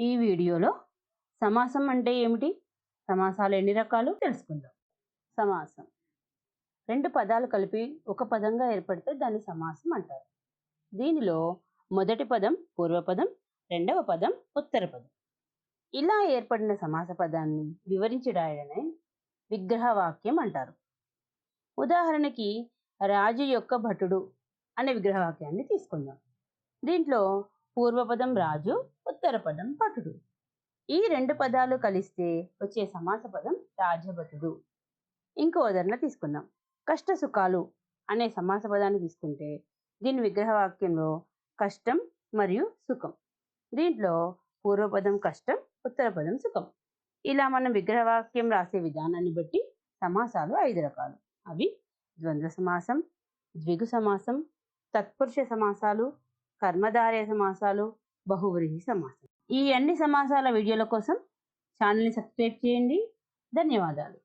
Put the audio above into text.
ఈ వీడియోలో సమాసం అంటే ఏమిటి? సమాసాలు ఎన్ని రకాలు? తెలుసుకుందాం. సమాసం. రెండు పదాలు కలిపి ఒక పదంగా ఏర్పడితే దాన్ని సమాసం అంటారు. దీనిలో మొదటి పదం పూర్వపదం రెండవ పదం ఉత్తర పదం. ఇలా ఏర్పడిన సమాస పదాన్ని వివరించి విగ్రహవాక్యం అంటారు. ఉదాహరణకి రాజు యొక్క భటుడు అనే విగ్రహవాక్యాన్ని తీసుకుందాం. దీంట్లో పూర్వపదం రాజు ఉత్తర పదం పటుడు. ఈ రెండు పదాలు కలిస్తే వచ్చే సమాస పదం రాజభటుడు. ఇంకో ఉదాహరణ తీసుకుందాం. కష్ట సుఖాలు అనే సమాస పదాన్ని తీసుకుంటే దీని విగ్రహవాక్యంలో కష్టం మరియు సుఖం. దీంట్లో పూర్వపదం కష్టం ఉత్తర పదం సుఖం. ఇలా మనం విగ్రహవాక్యం రాసే విధానాన్ని బట్టి సమాసాలు ఐదు రకాలు. అవి ద్వంద్వ సమాసం ద్విగు సమాసం తత్పురుష సమాసాలు కర్మధారయ సమాసాలు బహువ్రీహి సమాసం ఈ అన్ని సమాసాల వీడియోల కోసం ఛానల్ని సబ్స్క్రైబ్ చేయండి. ధన్యవాదాలు.